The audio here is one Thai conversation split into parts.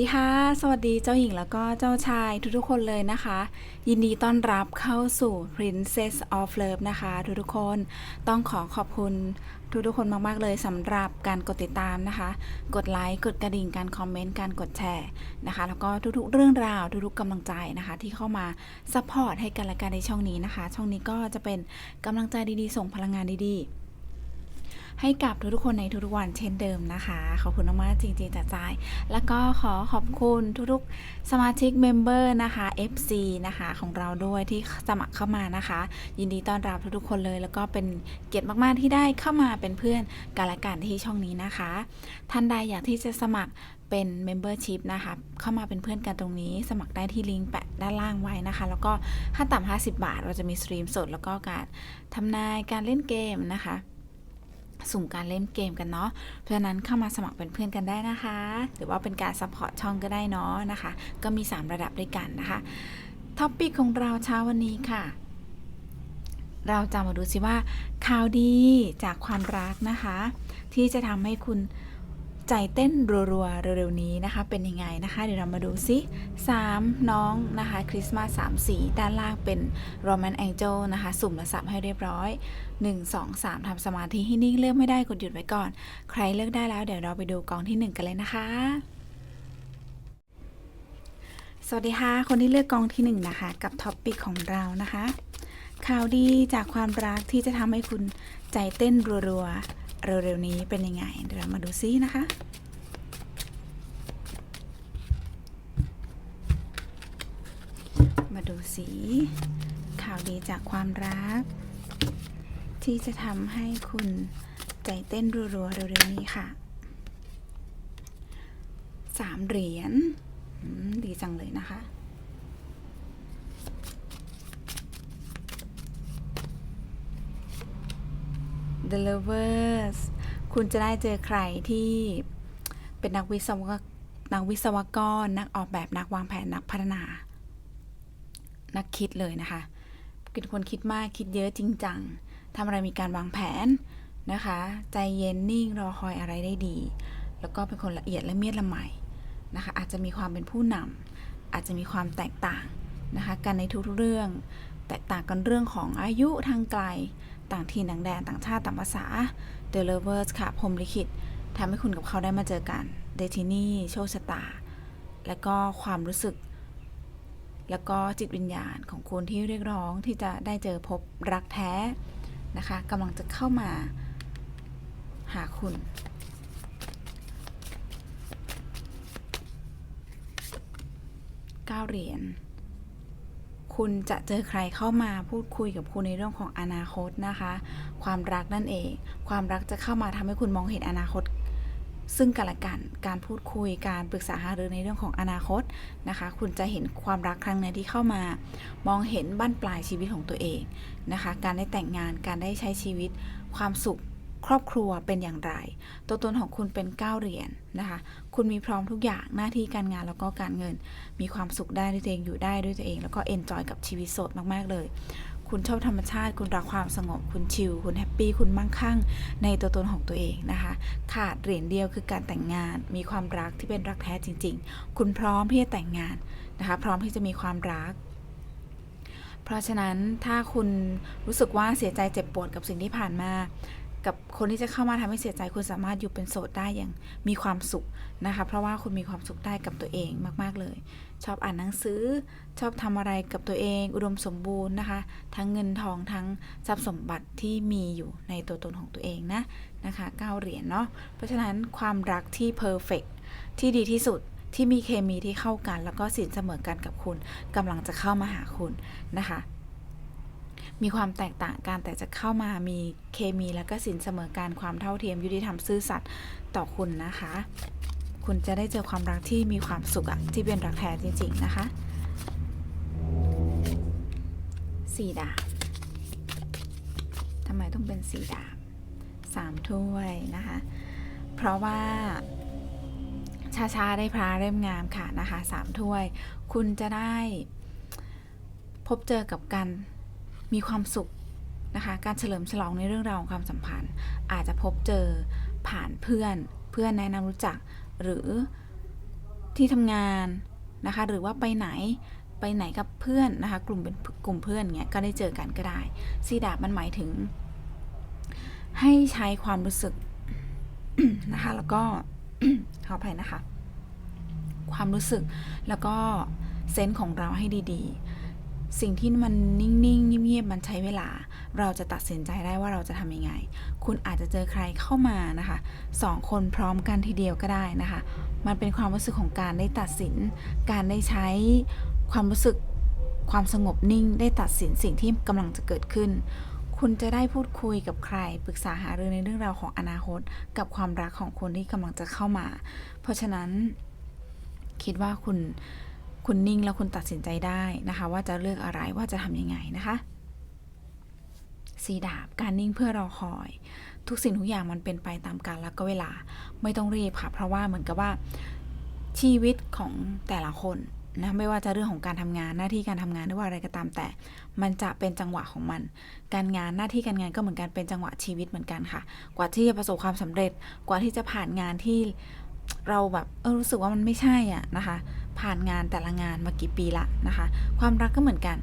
ดีค่ะ สวัสดีเจ้าหญิงแล้วก็เจ้าชายทุกๆคนเลยนะคะ ยินดีต้อนรับเข้าสู่ Princess of Love นะคะ ทุกๆคนต้องขอขอบคุณทุกๆคนมากๆเลยสำหรับการกดติดตามนะคะ กดไลค์กดกระดิ่งการคอมเมนต์การกดแชร์นะคะ แล้วก็ทุกๆเรื่องราวทุกๆกำลังใจนะคะ ที่เข้ามาซัพพอร์ตให้กันและกันในช่องนี้นะคะ ช่องนี้ก็จะเป็นกำลังใจดีๆ ส่งพลังงานดีๆ ให้กับทุกๆคนในทุกๆวันเช่นเดิมนะคะ ขอบคุณมากๆจริงๆจากใจแล้วก็ขอขอบคุณทุกๆสมาชิกเมมเบอร์นะคะ FC นะคะของเราด้วยที่สมัครเข้ามานะคะ ยินดีต้อนรับทุกๆคนเลย แล้วก็เป็นเกียรติมากๆที่ได้เข้ามาเป็นเพื่อนกันและกันที่ช่องนี้นะคะ ท่านใดอยากที่จะสมัครเป็น Membership นะคะ เข้ามาเป็นเพื่อนกันตรงนี้ สมัครได้ที่ลิงก์แปะด้านล่างไว้นะคะ แล้วก็ถ้าต่ำ50 บาท เราจะมีสตรีมสด แล้วก็การทำนายการเล่นเกมนะคะ สุ่มการเล่นเกมกันเนาะ เพราะนั้นเข้ามาสมัครเป็นเพื่อนกันได้นะคะ หรือว่าเป็นการซัพพอร์ตช่องก็ได้เนาะนะคะ ก็มี 3 ระดับด้วยกันนะคะท็อปปิกของเราเช้าวันนี้ค่ะ เราจะมาดูสิว่าข่าวดีจากความรักนะคะ ที่จะทำให้คุณ ใจเต้นรัวๆเร็วๆนี้นะคะ เป็นยังไงนะคะ เดี๋ยวเรามาดูซิ 3 น้องนะคะคริสต์มาส3สีด้านล่างเป็นโรแมนแองเจลนะคะ สุ่มและสับให้เรียบร้อย 1 2 3ทำสมาธิให้นิ่งเลือกไม่ได้กดหยุดไว้ก่อน ใครเลือกได้แล้วเดี๋ยวเราไปดูกองที่ 1 กันเลยนะคะสวัสดีค่ะ คนที่เลือกกองที่1นะคะกับท็อปปิกของเรานะคะ ข่าวดีจากความรักที่จะทำให้คุณใจเต้นรัวๆ เร็วๆนี้เป็นยังไง เดี๋ยวเรามาดูซินะคะ มาดูสีข่าวดีจากความรัก ที่จะทำให้คุณใจเต้นรัวๆเร็วๆนี้ค่ะสามเหรียญดีจังเลยนะคะ The Lovers คุณจะได้เจอใครที่เป็นนักวิศวกนักวิศวกร นักออกแบบนักวางแผนนักพัฒนา นักคิดเลยนะคะเป็นคนคิดมากคิดเยอะจริงจังทำอะไรมีการวางแผนนะคะ ใจเย็นนิ่งรอคอยอะไรได้ดี แล้วก็เป็นคนละเอียดและเมียดละไมนะคะ อาจจะมีความเป็นผู้นำอาจจะมีความแตกต่าง นะคะกันในทุกๆเรื่อง แตกต่างกันเรื่องของอายุทางไกล ต่างถิ่นต่างแดนต่างชาติต่างภาษา The Lovers ค่ะพรมลิขิตทำให้คุณกับเขาได้มาเจอกันเดทินี่โชคชะตา และก็ความรู้สึก แล้วก็จิตวิญญาณของคุณที่เรียกร้องที่จะได้เจอพบรักแท้นะคะกำลังจะเข้ามาหาคุณเก้าเหรียญ คุณจะเจอใครเข้ามาพูดคุยกับคุณในเรื่องของอนาคตนะคะ ความรักนั่นเอง ความรักจะเข้ามาทำให้คุณมองเห็นอนาคต ซึ่งกันและกันการพูดคุยการปรึกษาหารือในเรื่องของอนาคตนะคะ คุณจะเห็นความรักครั้งนี้ที่เข้ามา มองเห็นบ้านปลายชีวิตของตัวเองนะคะ การได้แต่งงานการได้ใช้ชีวิตความสุข ครอบครัวเป็นอย่างไร ตัวตนของคุณเป็น9เหรียญนะคะ คุณมีพร้อมทุกอย่างหน้าที่การงานแล้วก็การเงิน มีความสุขได้ด้วยตัวเองอยู่ได้ด้วยตัวเอง แล้วก็เอนจอยกับชีวิตโสดมาก ๆ เลย คุณชอบธรรมชาติ คุณรักความสงบ คุณชิล คุณแฮปปี้ คุณมั่งคั่ง ในตัวตนของตัวเองนะคะ ขาดเหรียญเดียวคือการแต่งงาน มีความรักที่เป็นรักแท้จริง ๆ คุณพร้อมที่จะแต่งงานนะคะ พร้อมที่จะมีความรักเพราะฉะนั้นถ้าคุณรู้สึกว่าเสียใจเจ็บปวดกับสิ่งที่ผ่านมา กับคนที่จะเข้ามาทำให้เสียใจคุณสามารถอยู่เป็นโสดได้อย่างมีความสุขนะคะ เพราะว่าคุณมีความสุขได้กับตัวเองมาก ๆเลย ชอบอ่านหนังสือ ชอบทำอะไรกับตัวเอง อุดมสมบูรณ์นะคะ ทั้งเงินทองทั้งทรัพย์สมบัติที่มีอยู่ในตัวตนของตัวเองนะนะคะเก้าเหรียญเนาะเพราะฉะนั้นความรักที่เพอร์เฟกที่ดีที่สุดที่มีเคมีที่เข้ากัน แล้วก็สินเสมอกันกับคุณกำลังจะเข้ามาหาคุณนะคะ มีความแตกต่างกันแต่จะเข้ามามีเคมีแล้วก็สินเสมอการความเท่าเทียมยุติธรรมซื่อสัตย์ต่อคุณนะคะ คุณจะได้เจอความรักที่มีความสุขอะที่เป็นรักแท้จริง ๆ นะคะสี่ดาบทำไมต้องเป็นสี่ดาบสามถ้วยนะคะ เพราะว่าชาชาได้พระเล่มงามค่ะนะคะสามถ้วย คุณจะได้พบเจอกับการ มีความสุขนะคะ การเฉลิมฉลองในเรื่องราวของความสัมพันธ์ อาจจะพบเจอผ่านเพื่อน เพื่อนแนะนำรู้จัก หรือที่ทำงานนะคะ หรือว่าไปไหนไปไหนกับเพื่อนนะคะ กลุ่มเป็นกลุ่มเพื่อนเงี้ยก็ได้เจอกันก็ได้ซีดาบมันหมายถึง ให้ใช้ความรู้สึกนะคะ แล้วก็ขออภัยนะคะ ความรู้สึกแล้วก็เซนส์ของเราให้ดี ๆ สิ่งที่มันนิ่งๆเงียบๆมันใช้เวลา เราจะตัดสินใจได้ว่าเราจะทำยังไง คุณอาจจะเจอใครเข้ามานะคะสองคนพร้อมกันทีเดียวก็ได้นะคะ มันเป็นความรู้สึกของการได้ตัดสิน การได้ใช้ความรู้สึกความสงบนิ่ง ได้ตัดสินสิ่งที่กำลังจะเกิดขึ้น คุณจะได้พูดคุยกับใคร ปรึกษาหารือในเรื่องราวของอนาคต กับความรักของคนที่กำลังจะเข้ามา เพราะฉะนั้นคิดว่าคุณ คุณนิ่งแล้วคุณตัดสินใจได้นะคะ ว่าจะเลือกอะไรว่าจะทำยังไงนะคะสีดาบการนิ่งเพื่อรอคอย ทุกสิ่งทุกอย่างมันเป็นไปตามกาลและก็เวลาไม่ต้องรีบค่ะ เพราะว่าเหมือนกับว่าชีวิตของแต่ละคนนะไม่ว่าจะเรื่องของการทำงานหน้าที่การทำงานหรือว่าอะไรก็ตามแต่ มันจะเป็นจังหวะของมัน การงานหน้าที่การงานก็เหมือนกันเป็นจังหวะชีวิตเหมือนกันค่ะ กว่าที่จะประสบความสำเร็จ กว่าที่จะผ่านงานที่เราแบบเออรู้สึกว่ามันไม่ใช่อะนะคะ ผ่านงานแต่ละงานมากี่ปีละนะคะ ความรักก็เหมือนกัน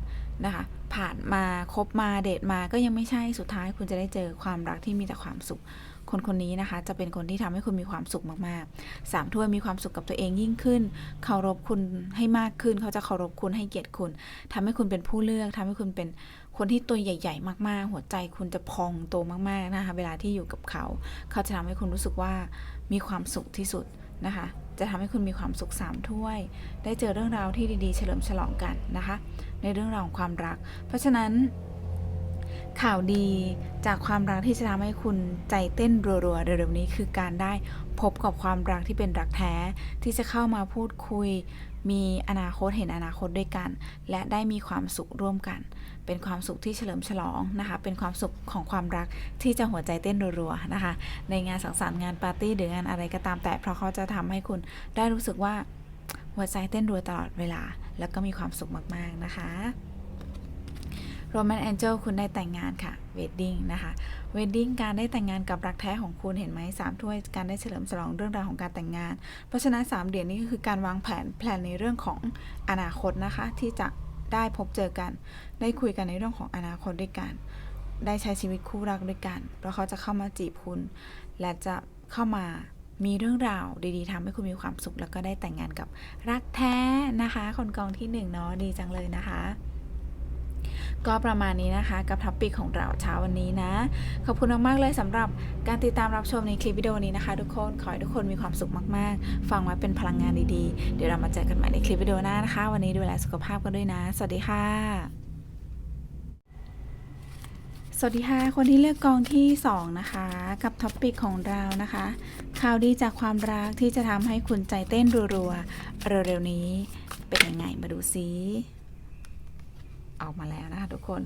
นะคะ ผ่านมาคบมาเดทมาก็ยังไม่ใช่สุดท้าย คุณจะได้เจอความรักที่มีแต่ความสุข คนคนนี้นะคะ จะเป็นคนที่ทำให้คุณมีความสุขมากๆสามถ้วยมีความสุขกับตัวเองยิ่งขึ้น เคารพคุณให้มากขึ้น เขาจะเคารพคุณให้เกียรติคุณทำให้คุณเป็นผู้เลือกทำให้คุณเป็นคนที่ตัวใหญ่ ๆ มาก ๆ หัวใจคุณจะพองโตมากๆนะคะ เวลาที่อยู่กับเขา เขาจะทำให้คุณรู้สึกว่ามีความสุขที่สุดนะคะ จะทำให้คุณมีความสุขสามถ้วย ได้เจอเรื่องราวที่ดีๆ เฉลิมฉลองกันนะคะ ในเรื่องราวของความรัก เพราะฉะนั้น ข่าวดีจากความรักที่จะทำให้คุณใจเต้นรัวๆเร็วๆนี้คือการได้ พบกับความรักที่เป็นรักแท้ที่จะเข้ามาพูดคุย มีอนาคตเห็นอนาคตด้วยกัน และได้มีความสุขร่วมกัน เป็นความสุขที่เฉลิมฉลองนะคะ เป็นความสุขของความรักที่จะหัวใจเต้นรัวๆนะคะ ในงานสังสรรค์งานปาร์ตี้หรืองานอะไรก็ตามแต่เพราะเขาจะทำให้คุณได้รู้สึกว่าหัวใจเต้นรัวตลอดเวลา แล้วก็มีความสุขมากๆนะคะ โรแมนแองเจิลคุณได้แต่งงานค่ะเวดดิ้งนะคะเวดดิ้งการได้แต่งงานกับรักแท้ของคุณเห็นไหมสามถ้วยการได้เฉลิมฉลองเรื่องราวของการแต่งงาน เพราะฉะนั้นสามเหรียญนี้ก็คือการวางแผนแผนในเรื่องของอนาคตนะคะ ที่จะได้พบเจอกัน ได้คุยกันในเรื่องของอนาคตด้วยกัน ได้ใช้ชีวิตคู่รักด้วยกัน เพราะเขาจะเข้ามาจีบคุณ และจะเข้ามามีเรื่องราวดีๆทำให้คุณมีความสุข แล้วก็ได้แต่งงานกับรักแท้นะคะ คนกองที่หนึ่งเนาะดีจังเลยนะคะ ก็ประมาณนี้นะคะกับท็อปปิกของเราเช้าวันนี้นะ ขอบคุณมากๆเลยสำหรับการติดตามรับชมในคลิปวิดีโอนี้นะคะ ทุกคนขอให้ทุกคนมีความสุขมากๆ ฟังไว้เป็นพลังงานดีๆ เดี๋ยวเรามาเจอกันใหม่ในคลิปวิดีโอหน้านะคะ วันนี้ดูแลสุขภาพกันด้วยนะ สวัสดีค่ะสวัสดีค่ะ คนที่เลือกกองที่ 2 นะคะ กับท็อปปิกของเรานะคะ ข่าวดีจากความรักที่จะทำให้คุณใจเต้นรัวๆเร็วๆนี้ เป็นยังไงมาดูซิ ออกมาแล้วนะคะทุกคน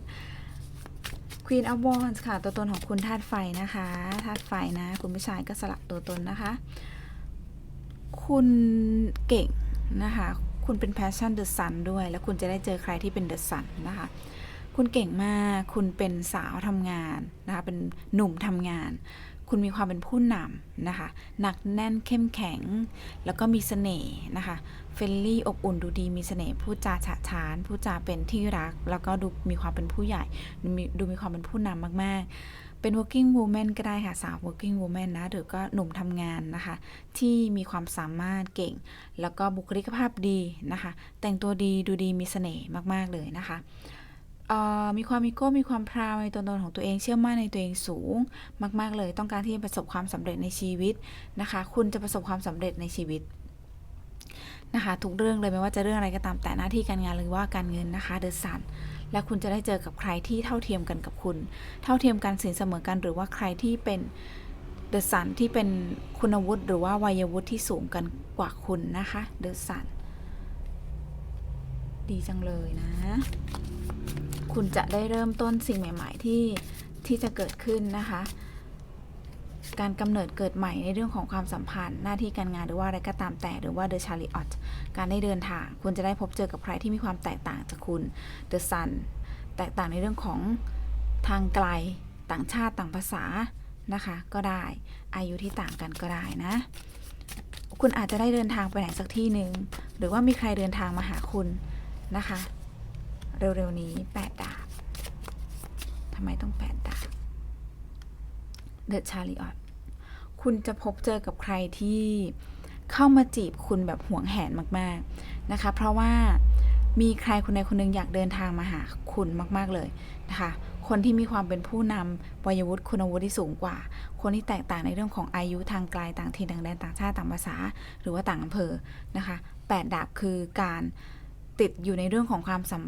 Queen of Wands ค่ะ ตัวตนของคุณธาตุไฟนะคะธาตุไฟนะ คุณผู้ชายก็สลับตัวตนนะคะ คุณเก่งนะคะ คุณเป็น Passion the Sun ด้วย แล้วคุณจะได้เจอใครที่เป็น The Sun นะคะ คุณเก่งมาก คุณเป็นสาวทำงานนะคะ เป็นหนุ่มทำงาน คุณมีความเป็นผู้นำนะคะ หนักแน่นเข้มแข็ง แล้วก็มีเสน่ห์นะคะ เฟรนลี่อบอุ่นดูดีมีเสน่ห์พูดจาฉะฉานพูดจาเป็นที่รัก แล้วก็ดูมีความเป็นผู้ใหญ่ ดูมีความเป็นผู้นำมาก ๆ เป็น working woman ก็ได้ค่ะ สาว working woman นะ หรือก็หนุ่มทำงานนะคะ ที่มีความสามารถเก่ง แล้วก็บุคลิกภาพดีนะคะ แต่งตัวดีดูดีมีเสน่ห์มาก ๆ เลยนะคะ มีความมีโก้มีความพราวในตัวตนของตัวเองเชื่อมั่นในตัวเองสูง มาก ๆ เลยต้องการที่จะประสบความสำเร็จในชีวิตนะคะ คุณจะประสบความสำเร็จในชีวิตนะคะทุกเรื่องเลยไม่ว่าจะเรื่องอะไรก็ตามแต่หน้าที่การงานหรือว่าการเงินนะคะเดอะซันและคุณจะได้เจอกับใครที่เท่าเทียมกันกับคุณ เท่าเทียมกันสินเสมอกันหรือว่าใครที่เป็นเดอะซันที่เป็นคุณวุฒิหรือว่าวัยวุฒิที่สูงกันกว่าคุณนะคะเดอะซัน ดีจังเลยนะ คุณจะได้เริ่มต้นสิ่งใหม่ ๆ ที่ที่จะเกิดขึ้นนะคะ การกำเนิดเกิดใหม่ในเรื่องของความสัมพันธ์หน้าที่การงานหรือว่าอะไรก็ตามแต่หรือว่า The Chariot การได้เดินทาง คุณจะได้พบเจอกับใครที่มีความแตกต่างจากคุณ The Sun แตกต่างในเรื่องของทางไกลต่างชาติต่างภาษานะคะ ก็ได้อายุที่ต่างกันก็ได้นะ คุณอาจจะได้เดินทางไปไหนสักที่หนึ่งหรือว่ามีใครเดินทางมาหาคุณ นะคะ เร็วๆนี้แปดดาบทำไมต้องแปดดาบเดอะชาริออตคุณจะพบเจอกับใครที่เข้ามาจีบคุณแบบห่วงแหนมากๆนะคะ เพราะว่ามีใครคนใดคนหนึ่งอยากเดินทางมาหาคุณมากๆเลยนะคะ คนที่มีความเป็นผู้นำวัยวุฒิคุณวุฒิที่สูงกว่า คนที่แตกต่างในเรื่องของอายุทางไกลต่างถิ่นต่างแดนต่างชาติต่างภาษา หรือว่าต่างอำเภอนะคะแปดดาบคือการ ติดอยู่ในเรื่องของความสัม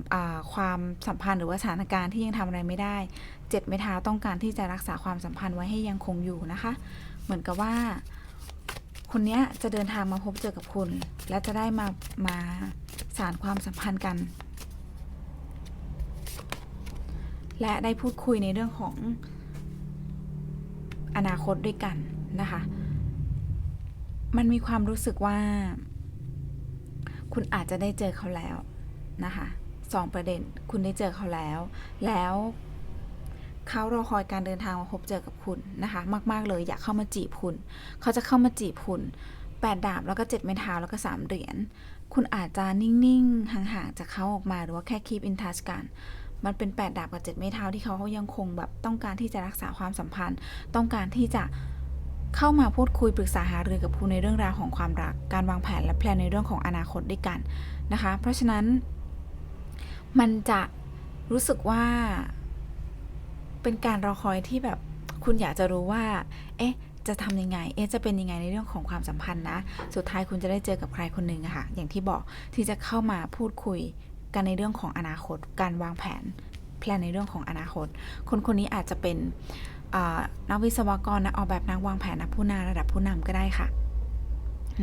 ความสัมพันธ์หรือว่าสถานการณ์ที่ยังทำอะไรไม่ได้เจ็ดไม้เท้าต้องการที่จะรักษาความสัมพันธ์ไว้ให้ยังคงอยู่นะคะ เหมือนกับว่า คนนี้จะเดินทางมาพบเจอกับคุณ และจะได้มามาสารความสัมพันธ์กัน และได้พูดคุยในเรื่องของอนาคตด้วยกันนะคะ มันมีความรู้สึกว่า คุณอาจจะได้เจอเขาแล้วนะคะสองประเด็นคุณได้เจอเขาแล้ว แล้วเขารอคอยการเดินทางมาพบเจอกับคุณนะคะมาก ๆ เลยอยากเข้ามาจีบคุณ เขาจะเข้ามาจีบคุณแปดดาบแล้วก็เจ็ดไม้เท้าแล้วก็สามเหรียญคุณอาจจะนิ่ง ๆ ห่าง ๆ จากเขาออกมาหรือว่าแค่ keep in touch กัน มันเป็นแปดดาบกับเจ็ดไม้เท้าที่เขายังคงแบบต้องการที่จะรักษาความสัมพันธ์ ต้องการที่จะ เข้ามาพูดคุยปรึกษาหารือกับคุณในเรื่องราวของความรัก การวางแผนและแพลนในเรื่องของอนาคตด้วยกันนะคะ เพราะฉะนั้น มันจะรู้สึกว่า เป็นการรอคอยที่แบบคุณอยากจะรู้ว่า เอ๊ะ จะทำยังไง เอ๊ะ จะเป็นยังไงในเรื่องของความสัมพันธ์นะ สุดท้ายคุณจะได้เจอกับใครคนหนึ่งะค่ะ อย่างที่บอกที่จะเข้ามาพูดคุยกันในเรื่องของอนาคต การวางแผน แพลนในเรื่องของอนาคต คนคนนี้อาจจะเป็น นักวิศวกรนักออกแบบนักวางแผนนักผู้นำระดับผู้นำก็ได้ค่ะ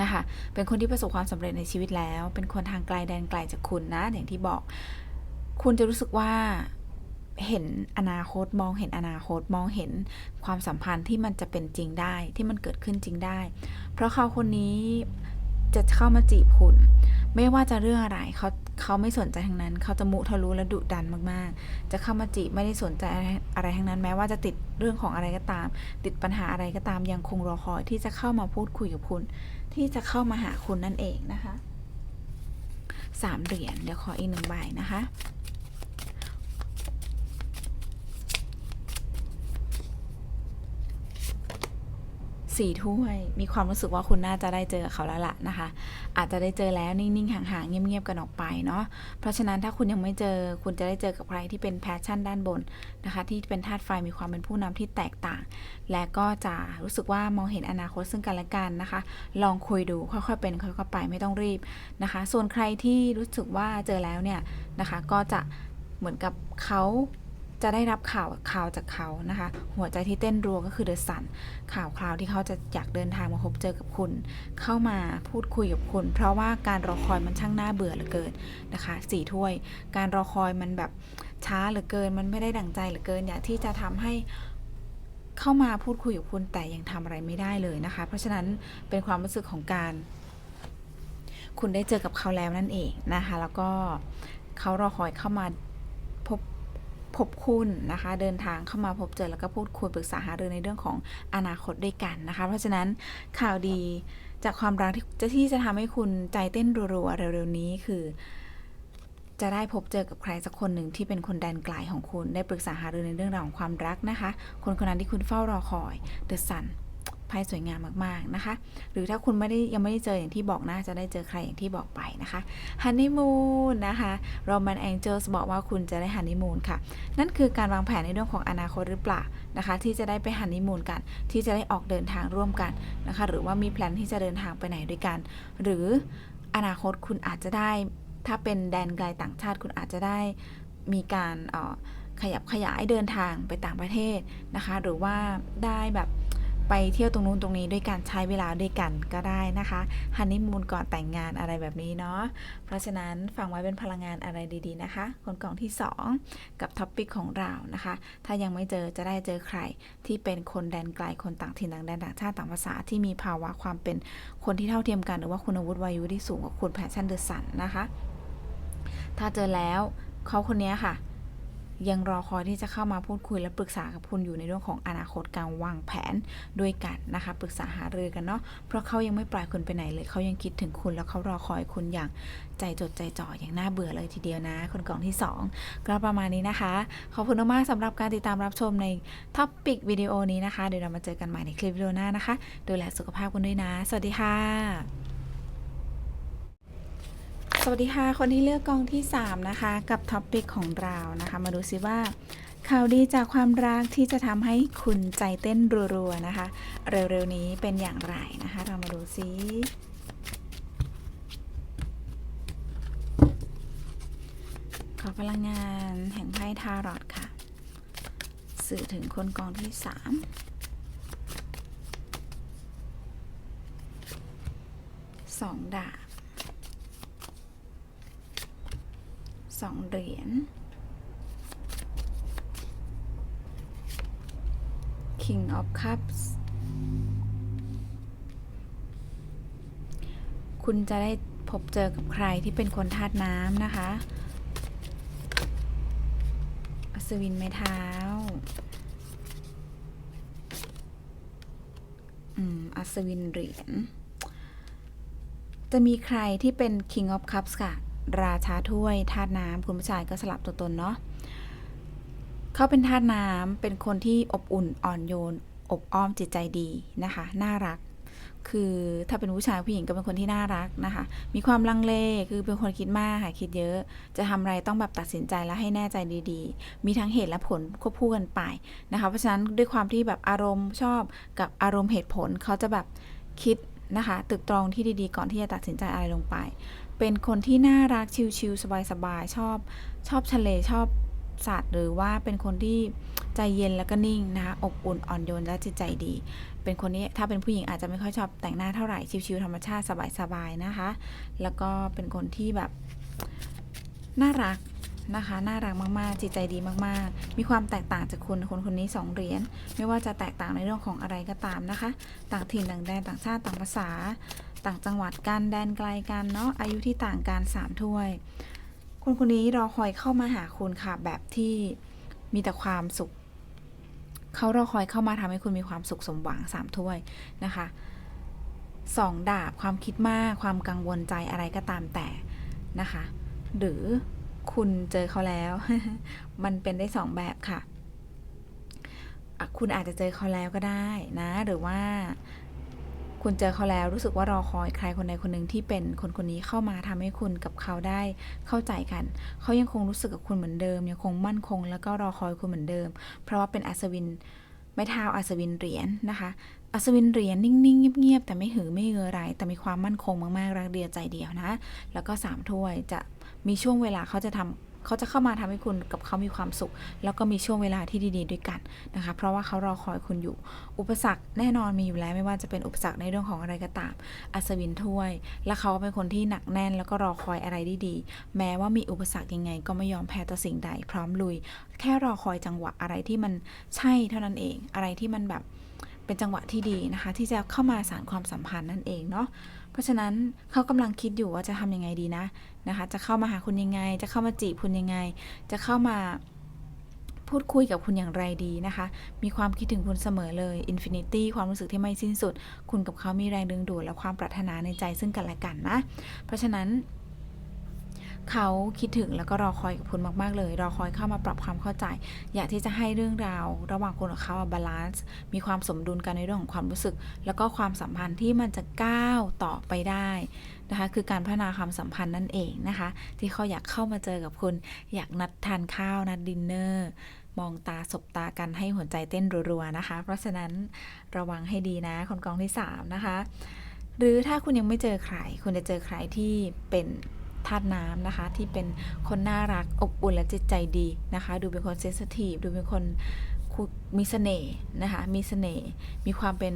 นะคะ เป็นคนที่ประสบความสำเร็จในชีวิตแล้ว เป็นคนทางไกลแดนไกลจากคุณนะ อย่างที่บอก คุณจะรู้สึกว่าเห็นอนาคตมองเห็นอนาคตมองเห็นความสัมพันธ์ที่มันจะเป็นจริงได้ที่มันเกิดขึ้นจริงได้ เพราะเขาคนนี้ จะเข้ามาจีบคุณ ไม่ว่าจะเรื่องอะไรเขาเขาไม่สนใจทั้งนั้น เขาจะมุทะลุและดุดันมากๆ จะเข้ามาจีบไม่ได้สนใจอะไรทั้งนั้น แม้ว่าจะติดเรื่องของอะไรก็ตาม ติดปัญหาอะไรก็ตามยังคงรอคอยที่จะเข้ามาพูดคุยกับคุณ ที่จะเข้ามาหาคุณนั่นเองนะคะสามเหรียญเดี๋ยวขออีกหนึ่งใบนะคะ สี่ถ้วย มีความรู้สึกว่าคุณน่าจะได้เจอเขาแล้วล่ะนะคะ อาจจะได้เจอแล้วนิ่งๆห่างๆเงียบๆกันออกไปเนาะเพราะฉะนั้นถ้าคุณยังไม่เจอคุณจะได้เจอกับใครที่เป็นแพชชั่นด้านบนนะคะ ที่เป็นธาตุไฟมีความเป็นผู้นำที่แตกต่าง และก็จะรู้สึกว่ามองเห็นอนาคตซึ่งกันและกันนะคะ ลองคุยดูค่อยๆเป็นค่อยๆไปไม่ต้องรีบนะคะ ส่วนใครที่รู้สึกว่าเจอแล้วเนี่ยนะคะ ก็จะเหมือนกับเขา จะได้รับข่าวข่าวจากเขานะคะ หัวใจที่เต้นรัวก็คือเดอะสันข่าวคราวที่เขาจะอยากเดินทางมาพบเจอกับคุณ เข้ามาพูดคุยกับคุณ เพราะว่าการรอคอยมันช่างน่าเบื่อเหลือเกินนะคะสี่ถ้วย การรอคอยมันแบบช้าเหลือเกิน มันไม่ได้ดั่งใจเหลือเกิน อยากที่จะทำให้เข้ามาพูดคุยกับคุณแต่ยังทำอะไรไม่ได้เลยนะคะ เพราะฉะนั้นเป็นความรู้สึกของการ คุณได้เจอกับเขาแล้วนั่นเองนะคะ แล้วก็เขารอคอยเข้ามา พบคุณนะคะ เดินทางเข้ามาพบเจอแล้วก็พูดคุยปรึกษาหารือในเรื่องของอนาคตด้วยกันนะคะ เพราะฉะนั้นข่าวดีจากความรักที่จะที่จะทำให้คุณใจเต้นรัวๆเร็วๆนี้คือ จะได้พบเจอกับใครสักคนหนึ่งที่เป็นคนแดนไกลของคุณได้ปรึกษาหารือในเรื่องราวของความรักนะคะ คนคนนั้นที่คุณเฝ้ารอคอย The Sun ไพ่สวยงามมากๆนะคะ หรือถ้าคุณไม่ได้ยังไม่ได้เจออย่างที่บอกนะจะได้เจอใครอย่างที่บอกไปนะคะฮันนีมูนนะคะโรแมนแองเจิลบอกว่าคุณจะได้ฮันนีมูนค่ะ นั่นคือการวางแผนในเรื่องของอนาคตหรือเปล่านะคะ ที่จะได้ไปฮันนีมูนกัน ที่จะได้ออกเดินทางร่วมกันนะคะ หรือว่ามีแพลนที่จะเดินทางไปไหนด้วยกัน หรืออนาคตคุณอาจจะได้ ถ้าเป็นแดนไกลต่างชาติคุณอาจจะได้มีการเอ่อขยับขยายเดินทางไปต่างประเทศนะคะ หรือว่าได้แบบ ไปเที่ยวตรงนู้นตรงนี้ด้วยการใช้เวลาด้วยกันก็ได้นะคะฮันนีมูนก่อนแต่งงานอะไรแบบนี้เนาะเพราะฉะนั้นฟังไว้เป็นพลังงานอะไรดีๆนะคะ คนกล่องที่ 2 กับท็อปปิกของเรานะคะ ถ้ายังไม่เจอจะได้เจอใครที่เป็นคนแดนไกลคนต่างถิ่นต่างแดนต่างชาติต่างภาษาที่มีภาวะความเป็นคนที่เท่าเทียมกัน หรือว่าคุณวุฒิวัยวุฒิที่สูงกว่าคุณแพชชั่นเดอะสันนะคะ ถ้าเจอแล้วเขาคนนี้ค่ะ ยังรอคอยที่จะเข้ามาพูดคุยและปรึกษากับคุณอยู่ในเรื่องของอนาคตการวางแผนด้วยกันนะคะ ปรึกษาหารือกันเนาะเพราะเขายังไม่ปล่อยคุณไปไหนเลยเขายังคิดถึงคุณแล้วเขารอคอยคุณอย่างใจจดใจจ่ออย่างน่าเบื่อเลยทีเดียวนะคนกล่องที่ 2 ก็ประมาณนี้นะคะ ขอบคุณมากๆสำหรับการติดตามรับชมในท็อปปิกวิดีโอนี้นะคะเดี๋ยวเรามาเจอกันใหม่ในคลิปวิดีโอหน้านะคะ ดูแลสุขภาพกันด้วยนะ สวัสดีค่ะ สวัสดีค่ะ คนที่เลือกกองที่ 3 นะคะ กับท็อปิกของเรานะคะ มาดูซิว่าข่าวดีจากความรักที่จะทำให้คุณใจเต้นรัวๆนะคะ เร็วๆนี้เป็นอย่างไรนะคะ เรามาดูซิขอพลังงานแห่งไพ่ทารอตค่ะ สื่อถึงคนกองที่ 3สองดาบ สองเหรียญ King of Cups คุณจะได้พบเจอกับใครที่เป็นคนธาตุน้ำนะคะอัศวินไม้เท้า อืม อัศวินเหรียญ จะมีใครที่เป็น King of Cups ค่ะ ราชาถ้วยธาตุน้ำคุณผู้ชายก็สลับตัวตนเนาะเขาเป็นธาตุน้ำเป็นคนที่อบอุ่นอ่อนโยน อบอ้อมจิตใจดีนะคะ น่ารัก คือถ้าเป็นผู้ชายผู้หญิงก็เป็นคนที่น่ารักนะคะ มีความลังเลคือเป็นคนคิดมากค่ะคิดเยอะ จะทำอะไรต้องแบบตัดสินใจแล้วให้แน่ใจดีๆ มีทั้งเหตุและผลควบคู่กันไปนะคะเพราะฉะนั้นด้วยความที่แบบอารมณ์ชอบกับอารมณ์เหตุผลเขาจะแบบคิดนะคะตึกตรองที่ดีๆ ก่อนที่จะตัดสินใจอะไรลงไป เป็นคนที่น่ารักชิลๆสบายๆชอบ ชอบทะเลชอบสัตว์หรือว่าเป็นคนที่ใจเย็นแล้วก็นิ่งนะคะอบอุ่นอ่อนโยนและจิตใจดี เป็นคนนี้ถ้าเป็นผู้หญิงอาจจะไม่ค่อยชอบแต่งหน้าเท่าไหร่ชิวๆธรรมชาติสบายๆนะคะ แล้วก็เป็นคนที่แบบน่ารักนะคะน่ารักมากๆ จิตใจดีมากๆ มีความแตกต่างจากคุณคนคนนี้สองเหรียญไม่ว่าจะแตกต่างในเรื่องของอะไรก็ตามนะคะ ต่างถิ่นต่างแดนต่างชาติต่างภาษา ต่างจังหวัดกันแดนไกลกันเนาะอายุที่ต่างกันสามถ้วย คนคนนี้รอคอยเข้ามาหาคุณค่ะแบบที่มีแต่ความสุขเขารอคอยเข้ามาทำให้คุณมีความสุขสมหวังสามถ้วยนะคะสองดาบความคิดมากความกังวลใจอะไรก็ตามแต่นะคะ หรือคุณเจอเขาแล้ว มันเป็นได้สองแบบค่ะอะคุณอาจจะเจอเขาแล้วก็ได้นะ หรือว่า คุณเจอเขาแล้วรู้สึกว่ารอคอยใครคนใดคนหนึ่งที่เป็นคนคนนี้เข้ามาทำให้คุณกับเขาได้เข้าใจกัน เขายังคงรู้สึกกับคุณเหมือนเดิม ยังคงมั่นคง แล้วก็รอคอยคุณเหมือนเดิม เพราะว่าเป็นอัศวินไม้เท้าอัศวินเหรียญนะคะ อัศวินเหรียญนิ่งๆเงียบๆแต่ไม่หือไม่เงือะไร แต่มีความมั่นคงมากๆรักเดียวใจเดียวนะ แล้วก็สามถ้วยจะมีช่วงเวลาเขาจะทำ เขาจะเข้ามาทำให้คุณกับเขามีความสุข แล้วก็มีช่วงเวลาที่ดีๆ ด้วยกันนะคะ เพราะว่าเขารอคอยคุณอยู่ อุปสรรคแน่นอนมีอยู่แล้วไม่ว่าจะเป็นอุปสรรคในเรื่องของอะไรก็ตาม อัศวินถ้วย และเขาเป็นคนที่หนักแน่น แล้วก็รอคอยอะไรดีๆ แม้ว่ามีอุปสรรคยังไง ก็ไม่ยอมแพ้ต่อสิ่งใด พร้อมลุย แค่รอคอยจังหวะอะไรที่มันใช่เท่านั้นเอง อะไรที่มันแบบเป็นจังหวะที่ดีนะคะ ที่จะเข้ามาสานความสัมพันธ์นั่นเองเนาะเพราะฉะนั้นเขากำลังคิดอยู่ว่าจะทำยังไงดีนะ นะคะ จะเข้ามาหาคุณยังไง จะเข้ามาจีบคุณยังไง จะเข้ามาพูดคุยกับคุณอย่างไรดีนะคะ มีความคิดถึงคุณเสมอเลยอินฟินิตี้ความรู้สึกที่ไม่สิ้นสุด คุณกับเขามีแรงดึงดูดและความปรารถนาในใจซึ่งกันและกันนะ เพราะฉะนั้น เขาคิดถึงแล้วก็รอคอยกับคุณมาก ๆ เลย รอคอยเข้ามาปรับความเข้าใจ อยากที่จะให้เรื่องราว ระหว่างคุณกับเขาบาลานซ์มีความสมดุลกันในเรื่องของความรู้สึก แล้วก็ความสัมพันธ์ที่มันจะก้าวต่อไปได้นะคะคือการพัฒนาความสัมพันธ์นั่นเองนะคะ ที่เขาอยากเข้ามาเจอกับคุณ อยากนัดทานข้าวนัดดินเนอร์มองตาสบตากันให้หัวใจเต้นรัวๆนะคะ เพราะฉะนั้นระวังให้ดีนะคนกองที่ 3 นะคะ หรือถ้าคุณยังไม่เจอใคร คุณจะเจอใครที่เป็น ธาตุน้ำนะคะ ที่เป็นคนน่ารักอบอุ่นและจิตใจดีนะคะ ดูเป็นคนเซนสทีฟดูเป็นคนมีเสน่ห์นะคะ มีเสน่ห์ มีความเป็น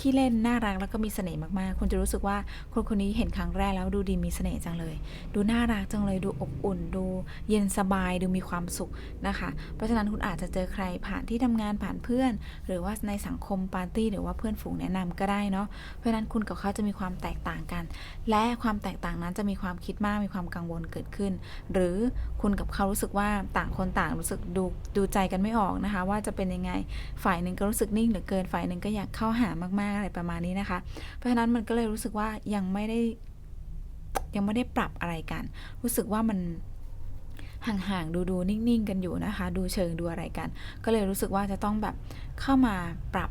ขี้เล่นน่ารักแล้วก็มีเสน่ห์มากๆ คุณจะรู้สึกว่าคนคนนี้เห็นครั้งแรกแล้วดูดีมีเสน่ห์จังเลย ดูน่ารักจังเลยดูอบอุ่น ดูเย็นสบายดูมีความสุขนะคะ เพราะฉะนั้นคุณอาจจะเจอใครผ่านที่ทำงานผ่านเพื่อน หรือว่าในสังคมปาร์ตี้หรือว่าเพื่อนฝูงแนะนำก็ได้เนาะเพราะฉะนั้นคุณกับเขาจะมีความแตกต่างกัน และความแตกต่างนั้นจะมีความคิดมากมีความกังวลเกิดขึ้น หรือคุณกับเขารู้สึกว่าต่างคนต่างรู้สึกดูดูใจกันไม่ออกนะคะ ว่าจะเป็นยังไงฝ่ายหนึ่งก็รู้สึกนิ่งเหลือเกินฝ่ายหนึ่งก็อยากเข้าหามากๆอะไรประมาณนี้นะคะ เพราะฉะนั้นมันก็เลยรู้สึกว่ายังไม่ได้ยังไม่ได้ปรับอะไรกัน รู้สึกว่ามันห่างๆ ดูๆ นิ่ง ๆ กันอยู่นะคะ ดูเชิงดูอะไรกัน ก็เลยรู้สึกว่าจะต้องแบบเข้ามาปรับ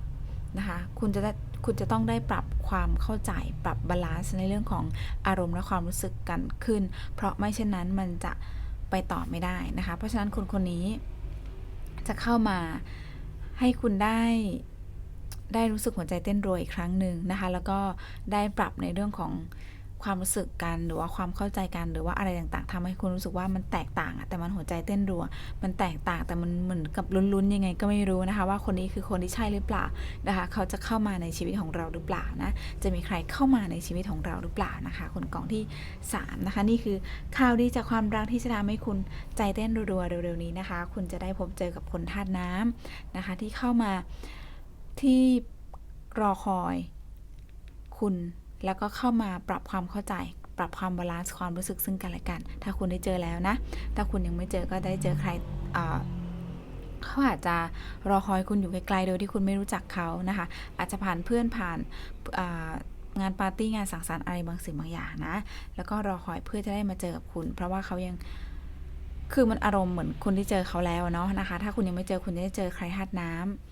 นะคะ คุณจะได้คุณจะต้องได้ปรับความเข้าใจ ปรับบาลานซ์ในเรื่องของอารมณ์และความรู้สึกกันขึ้น เพราะไม่เช่นนั้นมันจะไปต่อไม่ได้นะคะ เพราะฉะนั้นคนคนนี้จะเข้ามาให้คุณได้ ได้รู้สึกหัวใจเต้นรัวอีกครั้งหนึ่งนะคะ แล้วก็ได้ปรับในเรื่องของความรู้สึกกันหรือว่าความเข้าใจกันหรือว่าอะไรต่างๆทำให้คุณรู้สึกว่ามันแตกต่างอะแต่มันหัวใจเต้นรัว มันแตกต่างแต่มันเหมือนกับลุ้นๆยังไงก็ไม่รู้นะคะ ว่าคนนี้คือคนที่ใช่หรือเปล่านะคะ เขาจะเข้ามาในชีวิตของเราหรือเปล่านะจะมีใครเข้ามาในชีวิตของเราหรือเปล่านะคะ คนกล่องที่สามนะคะนี่คือข่าวดีจากความรักที่จะทำให้คุณใจเต้นรัวๆเร็วๆนี้นะคะ คุณจะได้พบเจอกับคนธาตุน้ำนะคะ ที่เข้ามา ที่รอคอยคุณแล้วก็เข้ามาปรับความเข้าใจ ปรับความบาลานซ์ความรู้สึกซึ่งกันและกัน ถ้าคุณได้เจอแล้วนะ ถ้าคุณยังไม่เจอก็ได้เจอใครเขาอาจจะรอคอยคุณอยู่ไกลๆโดยที่คุณไม่รู้จักเขานะคะ อาจจะผ่านเพื่อนผ่านงานปาร์ตี้งานสังสรรค์อะไรบางสิ่งบางอย่างนะ แล้วก็รอคอยเพื่อจะได้มาเจอกับคุณ เพราะว่าเขายังคือมันอารมณ์เหมือนคุณที่เจอเขาแล้วเนาะนะคะ ถ้าคุณยังไม่เจอคุณจะได้เจอใครธาตุน้ำ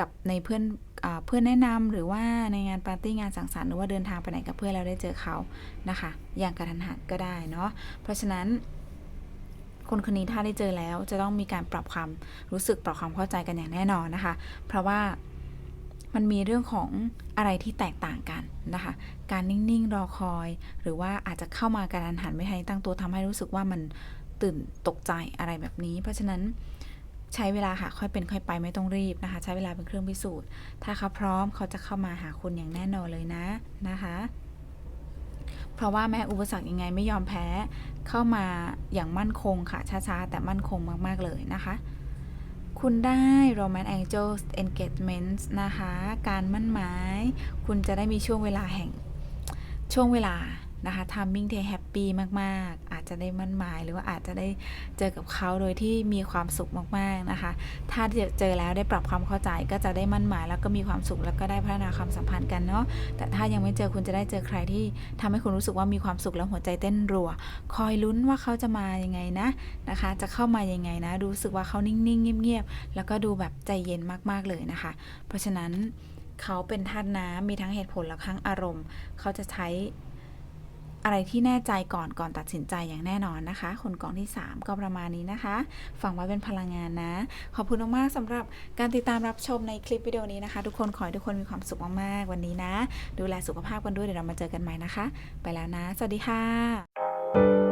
กับในเพื่อนอเพื่อนแนะนำหรือว่าในงานปาร์ตี้งานสังสรรค์หรือว่าเดินทางไปไหนกับเพื่อนแล้วได้เจอเขานะคะ อย่างกระทันหันก็ได้เนาะเพราะฉะนั้น คนคนนี้ถ้าได้เจอแล้วจะต้องมีการปรับความรู้สึกปรับความเข้าใจกันอย่างแน่นอนนะคะ เพราะว่ามันมีเรื่องของอะไรที่แตกต่างกันนะคะ การนิ่งๆรอคอย หรือว่าอาจจะเข้ามากระทันหันไม่ทันตั้งตัวทำให้รู้สึกว่ามันตื่นตกใจอะไรแบบนี้ เพราะฉะนั้น ใช้เวลาค่ะค่อยเป็นค่อยไปไม่ต้องรีบนะคะ ใช้เวลาเป็นเครื่องพิสูจน์ ถ้าเขาพร้อมเขาจะเข้ามาหาคุณอย่างแน่นอนเลยนะนะคะ เพราะว่าแม้อุปสรรคยังไงไม่ยอมแพ้เข้ามาอย่างมั่นคงค่ะช้าๆแต่มั่นคงมากๆเลยนะคะคุณได้ Romance Angels engagements นะคะ การมั่นหมาย คุณจะได้มีช่วงเวลาแห่งช่วงเวลา นะคะทามมิ่งเทแฮปปี้มากๆ อาจจะได้มั่นหมายหรือว่าอาจจะได้เจอกับเขาโดยที่มีความสุขมากๆนะคะ ถ้าเจอแล้วได้ปรับความเข้าใจก็จะได้มั่นหมาย แล้วก็มีความสุขแล้วก็ได้พัฒนาความสัมพันธ์กันเนาะแต่ถ้ายังไม่เจอคุณจะได้เจอใครที่ทำให้คุณรู้สึกว่ามีความสุขแล้วหัวใจเต้นรัว คอยลุ้นว่าเขาจะมายังไงนะนะคะ จะเข้ามายังไงนะรู้สึกว่าเขานิ่งๆเงียบๆแล้วก็ดูแบบใจเย็นมากๆเลยนะคะ เพราะฉะนั้นเขาเป็นธาตุน้ำมีทั้งเหตุผลและทั้งอารมณ์ เขาจะใช้ อะไรที่แน่ใจก่อนก่อนตัดสินใจอย่างแน่นอนนะคะ คนกองที่ 3 ก็ประมาณนี้นะคะ ฟังไว้เป็นพลังงานนะ ขอบคุณมากๆสำหรับการติดตามรับชมในคลิปวิดีโอนี้นะคะ ทุกคนขอให้ทุกคนมีความสุขมากๆวันนี้นะ ดูแลสุขภาพกันด้วยเดี๋ยวเรามาเจอกันใหม่นะคะ ไปแล้วนะ สวัสดีค่ะ